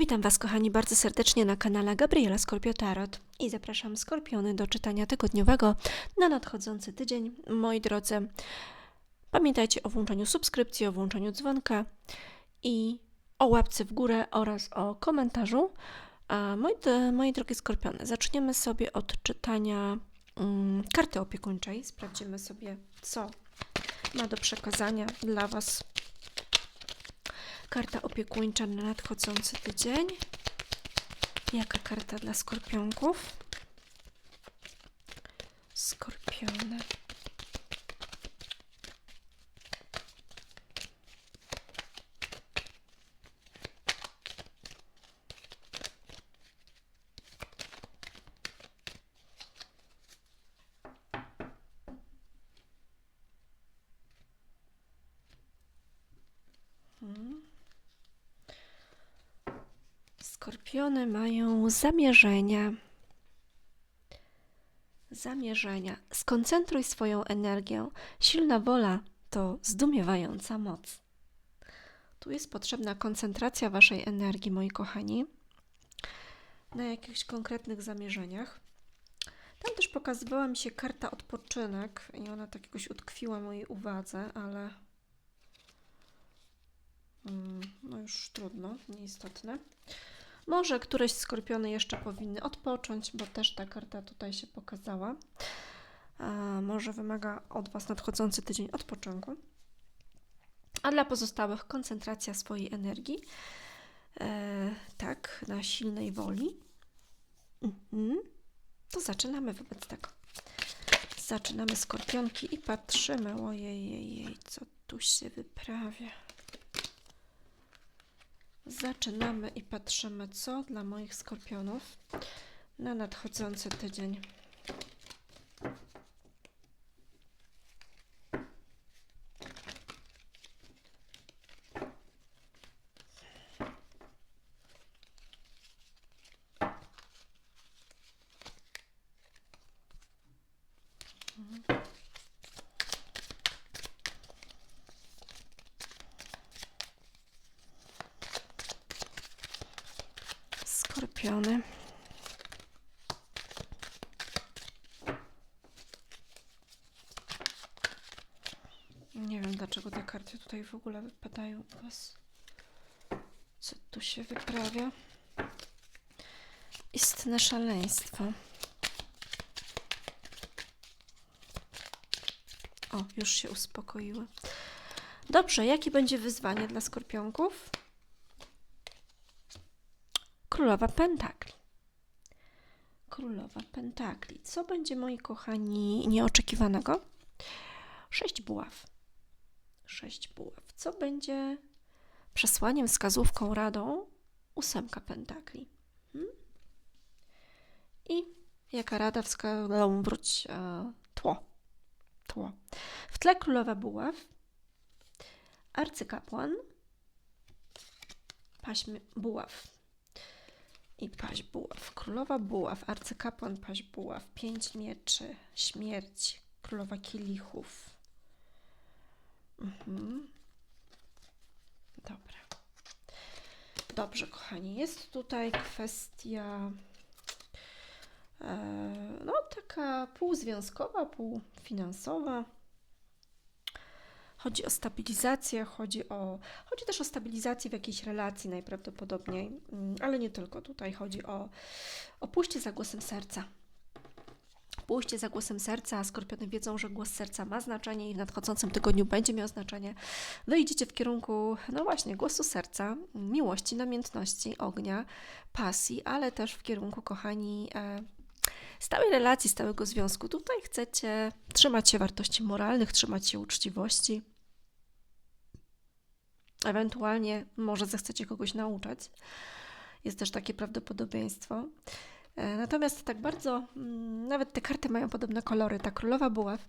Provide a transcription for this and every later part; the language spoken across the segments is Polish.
Witam Was, kochani, bardzo serdecznie na kanale Gabriela Skorpio Tarot i zapraszam Skorpiony do czytania tygodniowego na nadchodzący tydzień. Moi drodzy, pamiętajcie o włączeniu subskrypcji, o włączeniu dzwonka i o łapce w górę oraz o komentarzu. A moi, moi drogie Skorpiony, zaczniemy sobie od czytania mm, karty opiekuńczej. Sprawdzimy sobie, co ma do przekazania dla Was Karta opiekuńcza na nadchodzący tydzień. Jaka karta dla skorpionków? Skorpiony. Hmm. Skorpiony mają zamierzenia. Zamierzenia. Skoncentruj swoją energię. Silna wola to zdumiewająca moc. Tu jest potrzebna koncentracja Waszej energii, moi kochani, na jakichś konkretnych zamierzeniach. Tam też pokazywała mi się karta odpoczynek i ona tak jakoś utkwiła mojej uwadze, ale mm, no już trudno, nieistotne. Może któreś skorpiony jeszcze powinny odpocząć, bo też ta karta tutaj się pokazała. Może wymaga od Was nadchodzący tydzień odpoczynku. A dla pozostałych koncentracja swojej energii. E, tak, na silnej woli. Mhm. To zaczynamy wobec tego. Zaczynamy skorpionki i patrzymy. Ojej, jej, jej, co tu się wyprawia. Zaczynamy i patrzymy, co dla moich skorpionów na nadchodzący tydzień. Nie wiem, dlaczego te karty tutaj w ogóle wypadają u Was. Co tu się wyprawia? Istne szaleństwo. O, już się uspokoiły. Dobrze, jakie będzie wyzwanie dla skorpionków? Królowa Pentakli. Królowa Pentakli. Co będzie, moi kochani, nieoczekiwanego? Sześć buław. Sześć buław. Co będzie przesłaniem, wskazówką, radą? Ósemka Pentakli. Hmm? I jaka rada wskazała? Wróć e, tło. Tło. W tle królowa buław, arcykapłan, paśm buław i paź buław. Królowa buław, arcykapłan paź buław, pięć mieczy, śmierć, królowa kielichów. Mhm. Dobra. Dobrze, kochani, jest tutaj kwestia e, no taka półzwiązkowa, półfinansowa. Chodzi o stabilizację, chodzi, o, chodzi też o stabilizację w jakiejś relacji najprawdopodobniej, mm, ale nie tylko tutaj. Chodzi o, o pójście za głosem serca. Pójście za głosem serca, skorpiony wiedzą, że głos serca ma znaczenie i w nadchodzącym tygodniu będzie miał znaczenie. Wyjdziecie w kierunku, no właśnie, głosu serca, miłości, namiętności, ognia, pasji, ale też w kierunku, kochani, e, stałej relacji, stałego związku. Tutaj chcecie trzymać się wartości moralnych, trzymać się uczciwości. Ewentualnie może zechcecie kogoś nauczać. Jest też takie prawdopodobieństwo. E, Natomiast tak bardzo, mm, nawet te karty mają podobne kolory. Ta królowa buław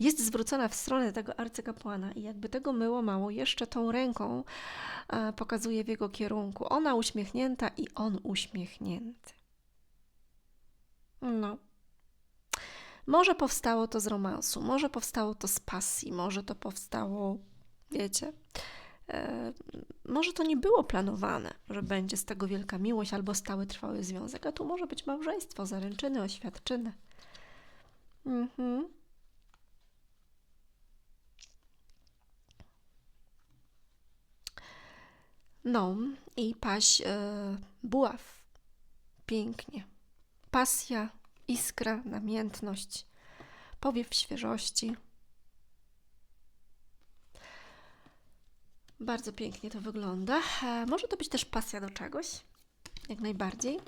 jest zwrócona w stronę tego arcykapłana i jakby tego myło mało, jeszcze tą ręką e, pokazuje w jego kierunku. Ona uśmiechnięta i on uśmiechnięty. No. Może powstało to z romansu, może powstało to z pasji, może to powstało, wiecie, może to nie było planowane, że będzie z tego wielka miłość albo stały trwały związek, a tu może być małżeństwo, zaręczyny, oświadczyny. Mhm. No i paść e, buław. Pięknie. Pasja, iskra, namiętność, powiew świeżości. Bardzo pięknie to wygląda. E, może to być też pasja do czegoś, jak najbardziej,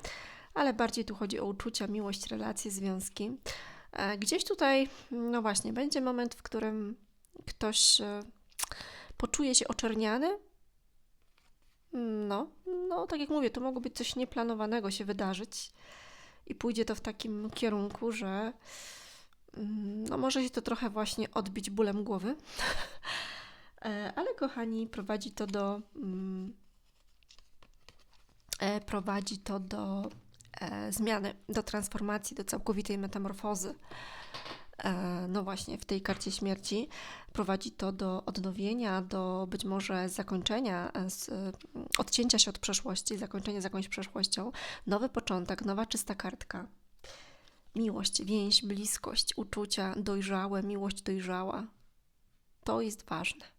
ale bardziej tu chodzi o uczucia, miłość, relacje, związki. E, gdzieś tutaj, no właśnie, będzie moment, w którym ktoś e, poczuje się oczerniany. No, no, tak jak mówię, to mogło być coś nieplanowanego się wydarzyć i pójdzie to w takim kierunku, że mm, no może się to trochę właśnie odbić bólem głowy. E, ale kochani, prowadzi to do mm, e, prowadzi to do e, zmiany, do transformacji, do całkowitej metamorfozy. No właśnie, w tej karcie śmierci prowadzi to do odnowienia, do być może zakończenia, odcięcia się od przeszłości, zakończenia z jakąś przeszłością, nowy początek, nowa czysta kartka. Miłość, więź, bliskość, uczucia dojrzałe, miłość dojrzała. To jest ważne.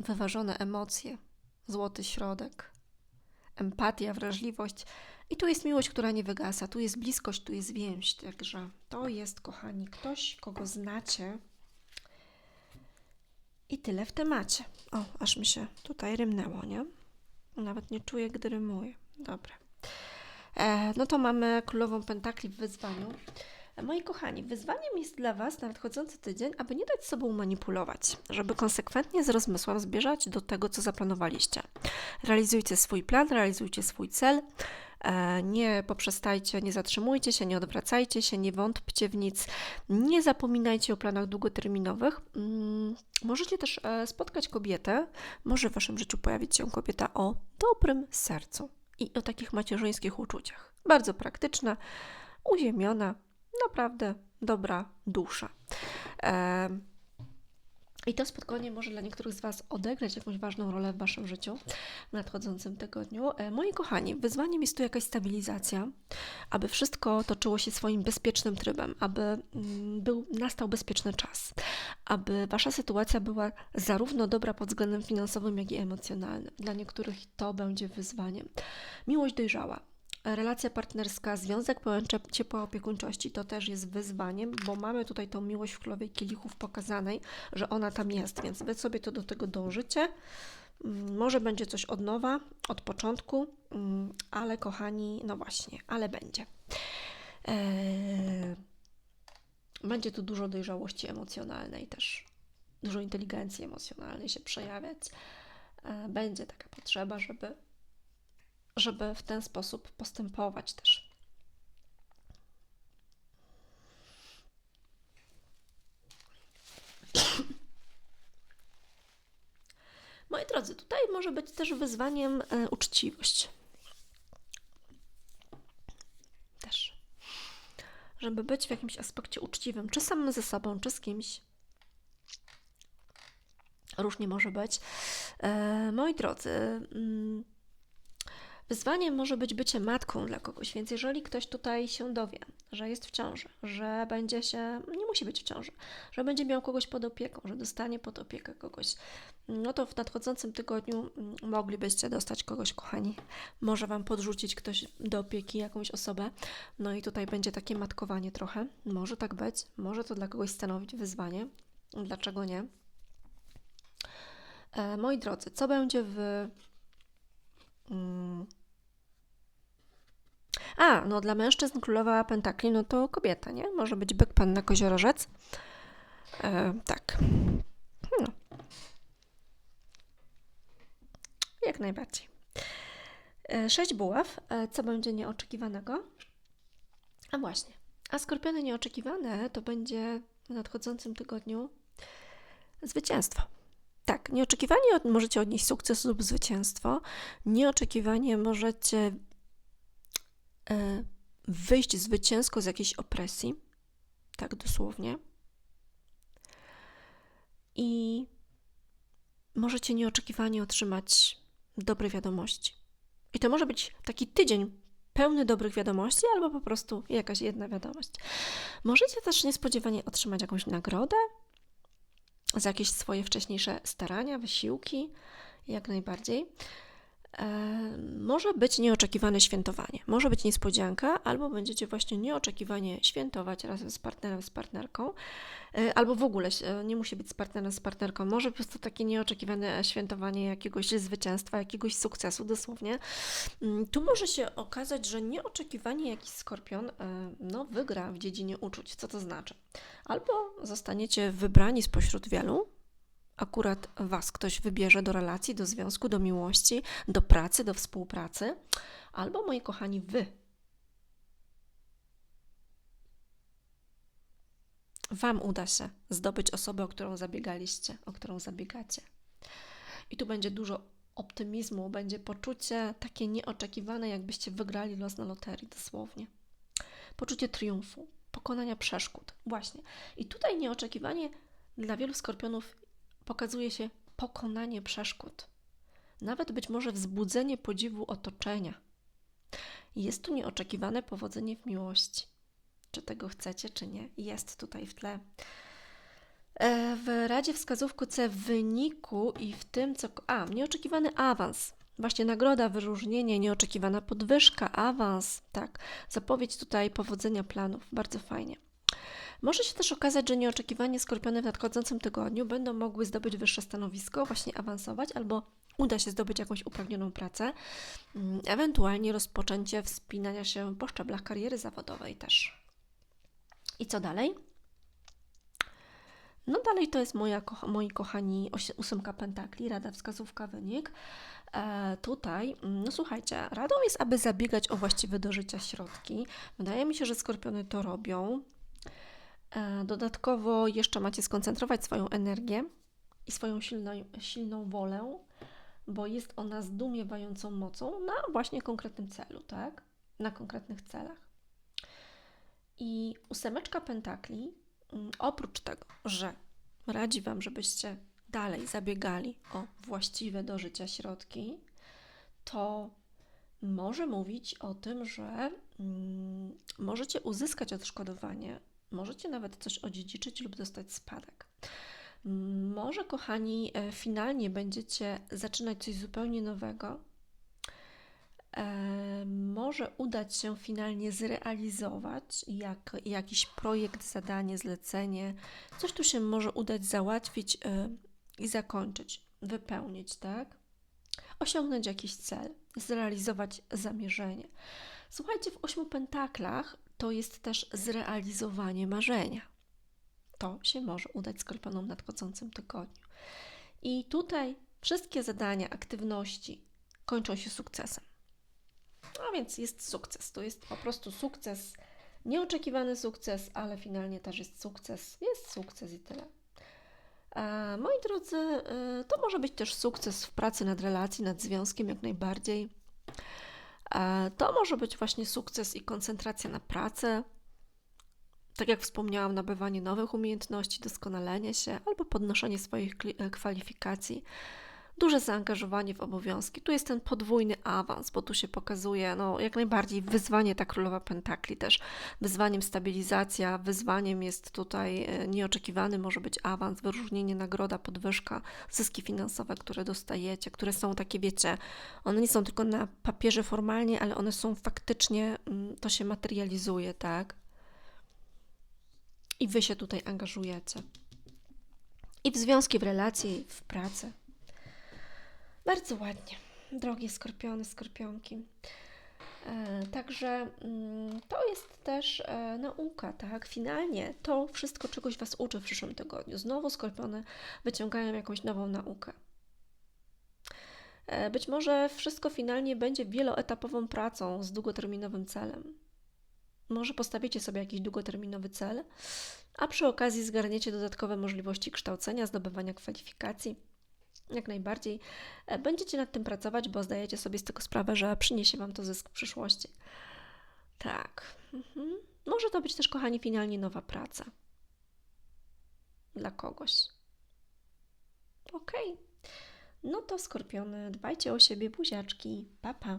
Wyważone emocje, złoty środek, empatia, wrażliwość. I tu jest miłość, która nie wygasa, tu jest bliskość, tu jest więź. Także to jest, kochani, ktoś, kogo znacie. I tyle w temacie. O, aż mi się tutaj rymnęło, nie? Nawet nie czuję, gdy rymuję. Dobra. E, no to mamy królową pentakli w wyzwaniu. Moi kochani, wyzwaniem jest dla Was na nadchodzący tydzień, aby nie dać sobą manipulować, żeby konsekwentnie z rozmysłem zbierzać do tego, co zaplanowaliście. Realizujcie swój plan, realizujcie swój cel. E, nie poprzestajcie, nie zatrzymujcie się, nie odwracajcie się, nie wątpcie w nic, nie zapominajcie o planach długoterminowych. Mm, możecie też e, spotkać kobietę, może w Waszym życiu pojawić się kobieta o dobrym sercu i o takich macierzyńskich uczuciach. Bardzo praktyczna, uziemiona, naprawdę dobra dusza. I to spotkanie może dla niektórych z Was odegrać jakąś ważną rolę w Waszym życiu w nadchodzącym tygodniu. E, moi kochani, wyzwaniem jest tu jakaś stabilizacja, aby wszystko toczyło się swoim bezpiecznym trybem, aby mm, był, nastał bezpieczny czas, aby Wasza sytuacja była zarówno dobra pod względem finansowym, jak i emocjonalnym. Dla niektórych to będzie wyzwaniem. Miłość dojrzała relacja partnerska, związek pełen ciepła opiekuńczości to też jest wyzwaniem, bo mamy tutaj tą miłość w królowej kielichów pokazanej, że ona tam jest, więc wy sobie to do tego dążycie. Mm, może będzie coś od nowa, od początku, mm, ale kochani, no właśnie, ale będzie. Eee, będzie tu dużo dojrzałości emocjonalnej też, dużo inteligencji emocjonalnej się przejawiać. Eee, będzie taka potrzeba, żeby żeby w ten sposób postępować też. Moi drodzy, tutaj może być też wyzwaniem e, uczciwość. Też. Żeby być w jakimś aspekcie uczciwym, czy samym ze sobą, czy z kimś. Różnie może być. E, moi drodzy, mm, Wyzwaniem może być bycie matką dla kogoś, więc jeżeli ktoś tutaj się dowie, że jest w ciąży, że będzie się, nie musi być w ciąży, że będzie miał kogoś pod opieką, że dostanie pod opiekę kogoś, no to w nadchodzącym tygodniu mm, moglibyście dostać kogoś, kochani. Może Wam podrzucić ktoś do opieki, jakąś osobę, no i tutaj będzie takie matkowanie trochę. Może tak być, może to dla kogoś stanowić wyzwanie. Dlaczego nie? E, moi drodzy, co będzie w mm, a, no dla mężczyzn królowa pentakli, no to kobieta, nie? Może być byk, panna, koziorożec. E, tak. No. Jak najbardziej. E, sześć buław. E, co będzie nieoczekiwanego? A właśnie. A skorpiony nieoczekiwane to będzie w nadchodzącym tygodniu zwycięstwo. Tak, nieoczekiwanie możecie odnieść sukces lub zwycięstwo. Nieoczekiwanie możecie wyjść zwycięsko z jakiejś opresji, tak dosłownie. i możecie nieoczekiwanie otrzymać dobre wiadomości. I to może być taki tydzień pełny dobrych wiadomości, albo po prostu jakaś jedna wiadomość. Możecie też niespodziewanie otrzymać jakąś nagrodę za jakieś swoje wcześniejsze starania, wysiłki, jak najbardziej. Może być nieoczekiwane świętowanie, może być niespodzianka, albo będziecie właśnie nieoczekiwanie świętować razem z partnerem, z partnerką, e, albo w ogóle nie musi być z partnerem, z partnerką, może po prostu takie nieoczekiwane świętowanie jakiegoś zwycięstwa, jakiegoś sukcesu dosłownie. Mm, tu może się okazać, że nieoczekiwanie jakiś skorpion e, no, wygra w dziedzinie uczuć. Co to znaczy? Albo zostaniecie wybrani spośród wielu, akurat Was ktoś wybierze do relacji, do związku, do miłości, do pracy, do współpracy, albo moi kochani, Wy. Wam uda się zdobyć osobę, o którą zabiegaliście, o którą zabiegacie. I tu będzie dużo optymizmu, będzie poczucie takie nieoczekiwane, jakbyście wygrali los na loterii, dosłownie. Poczucie triumfu, pokonania przeszkód. Właśnie. I tutaj nieoczekiwanie dla wielu skorpionów pokazuje się pokonanie przeszkód, nawet być może wzbudzenie podziwu otoczenia. Jest tu nieoczekiwane powodzenie w miłości. Czy tego chcecie, czy nie, jest tutaj w tle. E, w Radzie wskazówku C w wyniku i w tym, co. A, nieoczekiwany awans. Właśnie nagroda, wyróżnienie, nieoczekiwana podwyżka, awans, tak. Zapowiedź tutaj powodzenia planów. Bardzo fajnie. Może się też okazać, że nieoczekiwanie skorpiony w nadchodzącym tygodniu będą mogły zdobyć wyższe stanowisko, właśnie awansować, albo uda się zdobyć jakąś upragnioną pracę, mm, ewentualnie rozpoczęcie wspinania się po szczeblach kariery zawodowej też. I co dalej? No dalej to jest moja, moi kochani, ósemka pentakli, rada, wskazówka, wynik. E, tutaj, mm, no słuchajcie, radą jest, aby zabiegać o właściwe do życia środki. Wydaje mi się, że skorpiony to robią. E, dodatkowo jeszcze macie skoncentrować swoją energię i swoją silną, silną wolę, bo jest ona zdumiewającą mocą na właśnie konkretnym celu, tak? Na konkretnych celach. I ósemeczka pentakli, mm, oprócz tego, że radzi Wam, żebyście dalej zabiegali o właściwe do życia środki, to może mówić o tym, że mm, możecie uzyskać odszkodowanie Możecie nawet coś odziedziczyć lub dostać spadek. Może, kochani, e, finalnie będziecie zaczynać coś zupełnie nowego. E, może udać się finalnie zrealizować jak, jakiś projekt, zadanie, zlecenie. Coś tu się może udać załatwić e, i zakończyć, wypełnić, tak? Osiągnąć jakiś cel, zrealizować zamierzenie. Słuchajcie, w ośmiu pentaklach to jest też zrealizowanie marzenia. To się może udać skorpionom w nadchodzącym tygodniu. I tutaj wszystkie zadania, aktywności kończą się sukcesem. A więc jest sukces. To jest po prostu sukces, nieoczekiwany sukces, ale finalnie też jest sukces. Jest sukces i tyle. A moi drodzy, y, to może być też sukces w pracy nad relacją, nad związkiem, jak najbardziej. To może być właśnie sukces i koncentracja na pracę, tak jak wspomniałam, nabywanie nowych umiejętności, doskonalenie się albo podnoszenie swoich e, kwalifikacji, duże zaangażowanie w obowiązki. Tu jest ten podwójny awans, bo tu się pokazuje no, jak najbardziej wyzwanie ta królowa pentakli też. Wyzwaniem stabilizacja, wyzwaniem jest tutaj e, nieoczekiwany może być awans, wyróżnienie, nagroda, podwyżka, zyski finansowe, które dostajecie, które są takie, wiecie, one nie są tylko na papierze formalnie, ale one są faktycznie, mm, to się materializuje, tak? I wy się tutaj angażujecie. I w związki, w relacje, w pracę. Bardzo ładnie, drogie skorpiony, skorpionki. E, także mm, to jest też e, nauka, tak? Finalnie to wszystko czegoś Was uczy w przyszłym tygodniu. Znowu skorpiony wyciągają jakąś nową naukę. E, być może wszystko finalnie będzie wieloetapową pracą z długoterminowym celem. Może postawicie sobie jakiś długoterminowy cel, a przy okazji zgarniecie dodatkowe możliwości kształcenia, zdobywania kwalifikacji jak najbardziej. E, będziecie nad tym pracować, bo zdajecie sobie z tego sprawę, że przyniesie Wam to zysk w przyszłości. Tak. Mhm. Może to być też, kochani, finalnie nowa praca. Dla kogoś. Okej. No to skorpiony, dbajcie o siebie, buziaczki. Pa, pa.